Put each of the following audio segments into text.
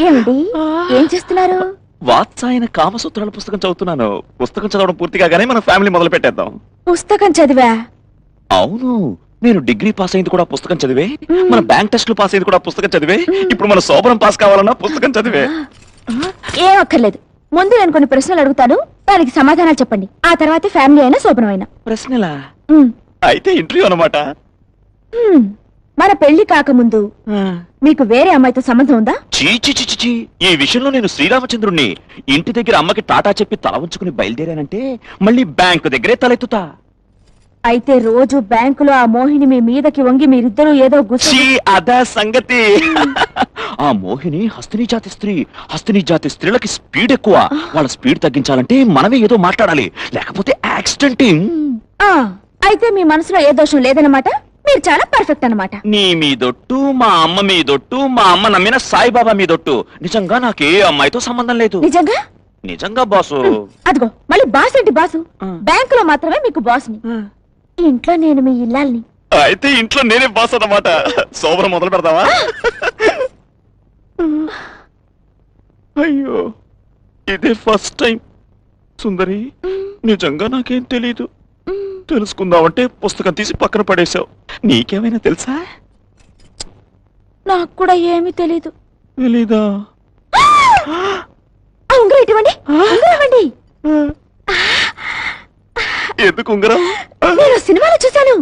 ఏమండి? ఏం చేస్తున్నారు? వాత్సాయన కామసూత్రాల పుస్తకం చదువుతున్నాను. పుస్తకం చదవడం పూర్తి కాగానే మన ఫ్యామిలీ మొదలు పెట్టేద్దాం. పుస్తకం చదివా? అవును. నేను డిగ్రీ పాస్ అయింది కూడా పుస్తకం చదివే. మన బ్యాంక్ టెస్ట్లు పాస్ అయింది కూడా పుస్తకం చదివే. ఇప్పుడు మన శోభనం పాస్ కావాలన్నా పుస్తకం చదివే. ఏం అక్కర్లేదు. ముందు నేను కొన్ని ప్రశ్నలు అడుగుతాను. దానికి సమాధానాలు చెప్పండి. ఆ తర్వాత ఫ్యామిలీ అయినా శోభనం అయినా. ప్రశ్నలా? అయితే ఇంటర్వ్యూ అనమాట. మన పెళ్ళి కాకముందు మీకు వేరే అమ్మాయితో సంబంధం ఉందా? చీచి ఈ విషయంలో నేను శ్రీరామచంద్రుణ్ణి ఇంటి దగ్గర అమ్మకి టాటా చెప్పి తల ఉంచుకుని బయలుదేరానంటే మళ్ళీ బ్యాంకు దగ్గరే తలెత్తుతా. అయితే రోజు బ్యాంకులో ఆ మోహిని మీ మీదకి వంగి మీరిద్దరూ ఏదో గుర్తు చీ అదా సంగతి. ఆ మోహిని హస్తిని జాతి స్త్రీ. హస్తిని జాతి స్త్రీలకి స్పీడ్ ఎక్కువ. వాళ్ళ స్పీడ్ తగ్గించాలంటే మనమే ఏదో మాట్లాడాలి. లేకపోతే యాక్సిడెంట్ ఆ, అయితే మీ మనసులో ఏ దోషం లేదన్నమాట? మీరు చాలా పర్ఫెక్ట్ అన్నమాట. నీ మీదొట్టు మా అమ్మ మీదొట్టు మా అమ్మ నమ్మిన సాయిబాబా మీదొట్టు నిజంగా నాకే అమ్మాయితో సంబంధం లేదు. నిజంగా? నిజంగా బాసు. అదిగో మళ్ళీ బాస్ ఏంటి బాసు? ఆ. బ్యాంకులో మాత్రమే మీకు బాస్ని. ఇంట్లో నేను మీ ఇల్లాల్ని. అయితే ఇంట్లో నేనే బాస్ అన్నమాట. సోమరం మొదలు పెడతావా? అయ్యో ఇదే ఫస్ట్ టైం సుందరి నిజంగా నాకేం తెలీదు. తెలుసుకుందామంటే పుస్తకం తీసి పక్కన పడేశావు. నీకేమైనా తెలుసా? నాకు కూడా ఏమీ తెలీదు. తెలీదా? ఆ! ఉంగరం ఇటువంటి ఉంగరం ఇవ్వండి. ఎందుకు ఉంగరం? నేను సినిమాలో చూశాను.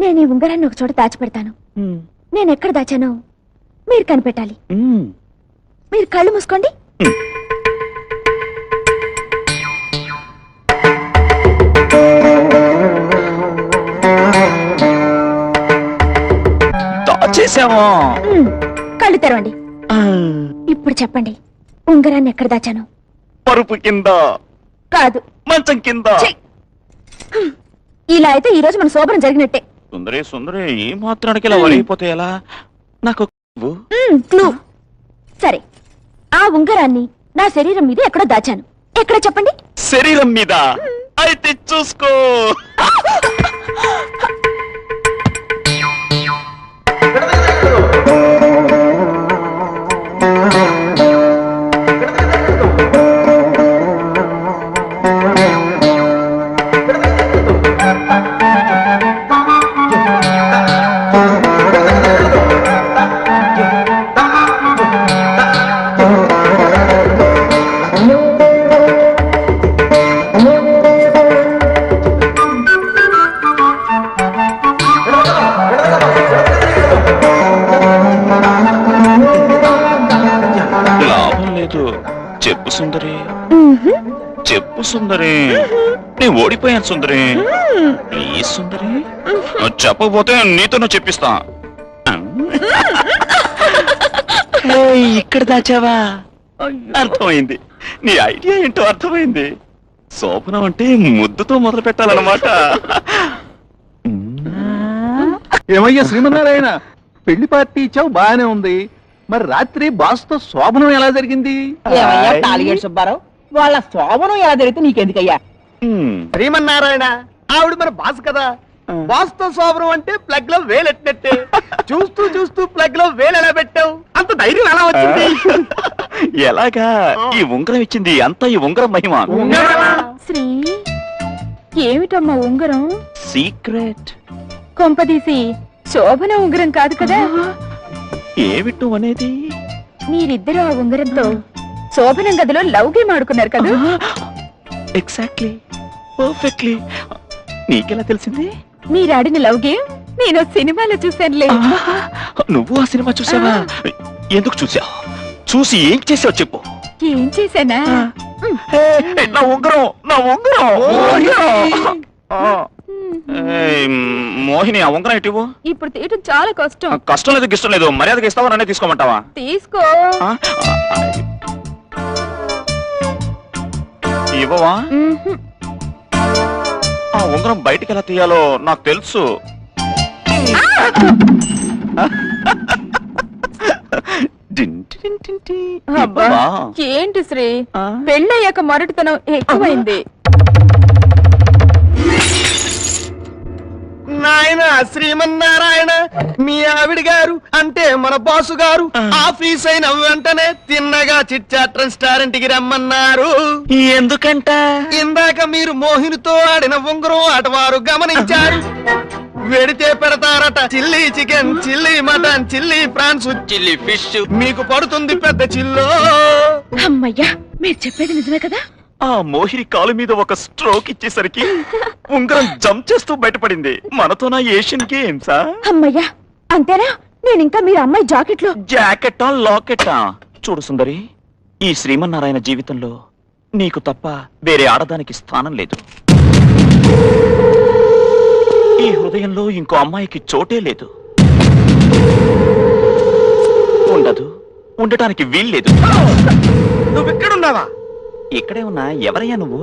నేను ఈ ఉంగరాన్ని ఒక చోట దాచిపెడతాను. నేను ఎక్కడ దాచానో మీరు కనిపెట్టాలి. మీరు కళ్ళు మూసుకోండి. దాచేసావా మ్మ్. కళ్ళు తెరవండి. ఇప్పుడు చెప్పండి. ఉంగరాన్ని ఎక్కడ దాచాను? పరుపు కింద. కాదు. మంచం కింద. ఛీ! ఇలా అయితే ఈ రోజు మన శోభనం జరిగినట్టే. సుందరి సుందరి ఈ మాత్రానికి ఇలా ఎలా? నాకు ఇవ్వు. మ్మ్, క్లూ సరే ఆ ఉంగరాన్ని నా శరీరం మీద ఎక్కడో దాచాను. ఎక్కడ చెప్పండి? శరీరం మీద. అయితే చూసుకో. సుందరి. నేను ఓడిపోయాను సుందరి. ప్లీజ్ సుందరి? నువ్వు చెప్పకపోతే నీతో నువ్వు చెప్పిస్తా. ఇక్కడ దాచావా? అర్థమైంది. నీ ఐడియా ఏంటో అర్థమైంది. శోభనం అంటే ముద్దుతో మొదలు పెట్టాలన్నమాట. ఏమయ్యా శ్రీమన్నారాయణ? పెళ్ళి పార్టీ ఇచ్చావు బాగానే ఉంది. మరి రాత్రి బాస్తో శోభనం ఎలా జరిగింది? సుబ్బారావు? వాళ్ళ శోభనం ఎలా జరిగితే నీకెందుకయ్యా. శ్రీమన్నారాయణ ఆవిడ మన బాస్ కదా. బాస్తో శోభనం అంటే ప్లగ్లో వేలెట్టినట్టే. చూస్తూ చూస్తూ ప్లగ్లో వేలు ఎలా పెట్టావు? అంత ధైర్యం ఎలా వచ్చింది? ఎలాగా? ఈ ఉంగరం ఇచ్చింది అంతా ఈ ఉంగరం మహిమ. శ్రీ ఏమిటమ్మా ఉంగరం? సీక్రెట్. కొంపదీసి శోభన ఉంగరం కాదు కదా? ఏమిట్టు అనేది? మీరిద్దరూ ఆ ఉంగరంతో శోభనం గదిలో లవ్ గేమ్ ఆడుకున్నారు కదా ఎగ్జాక్ట్లీ పర్ఫెక్ట్లీ నీకెలా తెలిసింది? మీరు ఆడిన లవ్ గేమ్ నేను సినిమాలో చూశానులే. నువ్వు ఆ సినిమా చూసావా? ఎందుకు చూసావు? చూసి ఏం చేసావు చెప్పు. ఏం చేశానా? నా ఉంగరం నా ఉంగరం మోహిని. ఆ. ఉంగరం ఇటు. ఇప్పుడు తీయటం చాలా కష్టం. కష్టం లేదు గిష్టం లేదు. మర్యాదకి ఇస్తావా నన్నే తీసుకోమంటావా? తీసుకో. ఇవ్వవా. ఆ ఉంగరం బయటికి ఎలా తీయాలో నాకు తెలుసు. అబ్బా ఇవ్వవా? ఏంటి శ్రీ ఆ? పెళ్ళయ్యాక మొరటితనం ఎక్కువైంది నాయన శ్రీమన్నారాయణ మీ ఆవిడ గారు అంటే మన బాసు గారు ఆఫీస్ అయిన వెంటనే తిన్నగా చిట్చాట్ రెస్టారెంట్కి రమ్మన్నారు. ఎందుకంట? ఇందాక మీరు మోహినితో ఆడిన ఉంగరం ఆట వారు గమనించారు. వెడితే పెడతారట chilli chicken chilli mutton chilli prawns chilli fish. మీకు పడుతుంది పెద్ద చిల్లో. అమ్మయ్యా మీరు చెప్పేది నిజమే కదా? ఆ మోహిని కాలు మీద ఒక స్ట్రోక్ ఇచ్చేసరికి ఉంగరం జంప్ చేస్తూ బయటపడింది. మనతోనా ఏషియన్ గేమ్సా? అమ్మయ్యా అంతేనా? నేను ఇంకా మీరు అమ్మాయి జాకెట్లో? జాకెట్టా లాకెట్టా చూడు సుందరి ఈ శ్రీమన్నారాయణ జీవితంలో నీకు తప్ప వేరే ఆడదానికి స్థానం లేదు. ఈ హృదయంలో ఇంకో అమ్మాయికి చోటే లేదు. ఉండదు ఉండటానికి వీల్లేదు. నువ్వు ఇక్కడున్నావా? ఇక్కడే ఉన్నా ఎవరయ్యా నువ్వు?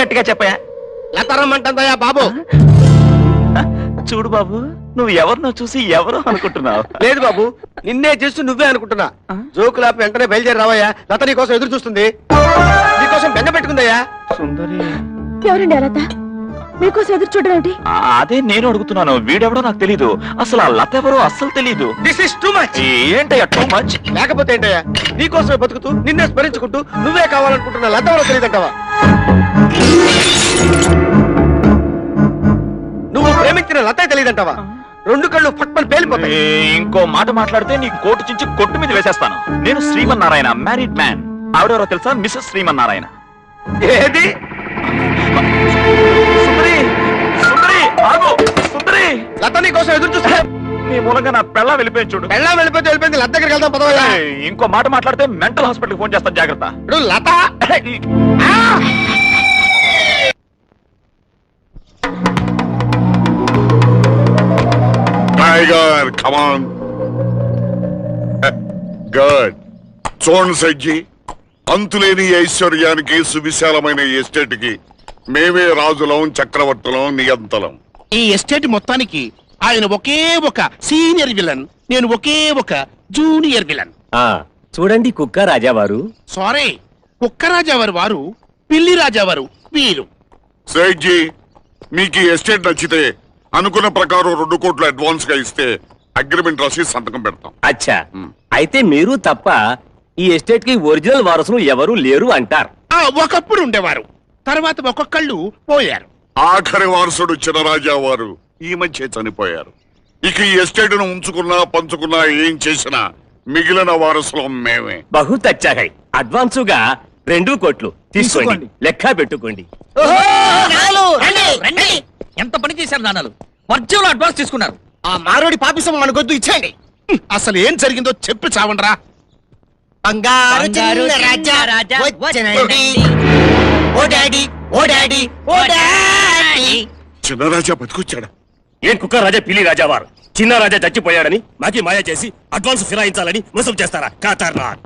గట్టిగా చెప్పయా లతరమ్మంటుందయ్యా బాబు. చూడు బాబు నువ్వు ఎవరినో చూసి ఎవరో అనుకుంటున్నావు. లేదు బాబు నిన్నే చేస్తూ నువ్వే అనుకుంటున్నా. ఆ? జోకులాపి వెంటనే బయలుదేరి రావయ్యా. లత నీ కోసం ఎదురు చూస్తుంది. నీకోసం బెంగ పెట్టుకుందయ్యా. సుందరి. ఎవరండి అలత మీకోసం ఎదురు చూడడం ఏంటి? అదే నేను అడుగుతున్నాను. వీడెవడో నాకు తెలీదు. అసలు ఆ లత ఎవరో అస్సలు తెలీదు. దిస్ ఇస్ టూ మచ్ ఏంటయ్యా టూ మచ్ లేకపోతే ఏంటయ్యా? నీకోసమే బతుకుతూ నిన్నే స్మరించుకుంటూ నువ్వే కావాలనుకుంటున్న లత ఎవరో తెలియదంటావా నువ్వు ప్రేమించిన లతే తెలియదంటావా రెండు కళ్ళు పట్మని పేలిపోతాయి. ఇంకో మాట మాట్లాడితే నీ కోటు చించి కొట్టు మీద వేసేస్తాను. నేను శ్రీమన్నారాయణ మ్యారీడ్ మ్యాన్ ఆవిడెవరో తెలుసా? మిస్సెస్ శ్రీమన్నారాయణ. ఏది? లత నీ కోసం ఎదురు చూస్తా. నీ మూలంగా నా పెళ్ళ వెళ్ళిపోయి చూడు. వెళ్ళా వెళ్ళిపోతే వెళ్ళిపోయింది లత దగ్గరికి వెళ్దాం ఏయ్, ఇంకో మాట మాట్లాడితే మెంటల్ హాస్పిటల్ ఫోన్ చేస్తాను జాగ్రత్త. ఇప్పుడు లత. టైగర్ కమాన్ గుడ్ చూడండి సజ్జి. అంతులేని ఐశ్వర్యానికి సువిశాలమైన ఎస్టేట్కి మేమే రాజులం చక్రవర్తులం నియంతలం. ఈ ఎస్టేట్ మొత్తానికి ఆయన ఒకే ఒక సీనియర్ విలన్. నేను ఒకే ఒక జూనియర్ విలన్. ఆ చూడండి కుక్క రాజావారు. సారీ కుక్కరాజావారు వారు పిల్లి రాజావారు వీరు. మీకు ఈ ఎస్టేట్ నచ్చితే అనుకున్న ప్రకారం రెండు కోట్లు అడ్వాన్స్గా ఇస్తే అగ్రిమెంట్ రాసి సంతకం పెడతాం. అచ్చా. అయితే మీరు తప్ప ఈ ఎస్టేట్కి ఒరిజినల్ వారసులు ఎవరు లేరు అంటారు. ఆ ఒకప్పుడు ఉండేవారు. తర్వాత ఒక్కొక్కళ్ళు పోయారు. ఆఖరి వారసుడు చినరాజా వారు ఈ మధ్య చనిపోయారు. ఇక ఈ ఎస్టేట్ను ఉంచుకున్నా పంచుకున్నా ఏం చేసినా మిగిలిన వారసులం మేమే. బహు తచ్చాయి అడ్వాన్సుగా రెండు కోట్లు తీసుకోండి. లెక్క పెట్టుకోండి. ఎంత పని చేశారు నాన్నలు? వర్జంలో అడ్వాన్స్ తీసుకున్నారు. ఆ మారోడి పాపిసం మనకొద్దు ఇచ్చేయండి. అసలు ఏం జరిగిందో చెప్పి చావండ్రా. బంగారు చిన్న రాజా వచ్చనండి. ఓ డాడీ ఓ డాడీ ఓ డాడీ. చిన్నరాజా బతికొచ్చాడా? ఏం కుక్క రాజా పిల్లి రాజావారు? చిన్న రాజా చచ్చిపోయాడని మాకి మాయ చేసి అడ్వాన్స్ ఫిరాయించాలని మోసం చేస్తారా? కాతార్నాథ్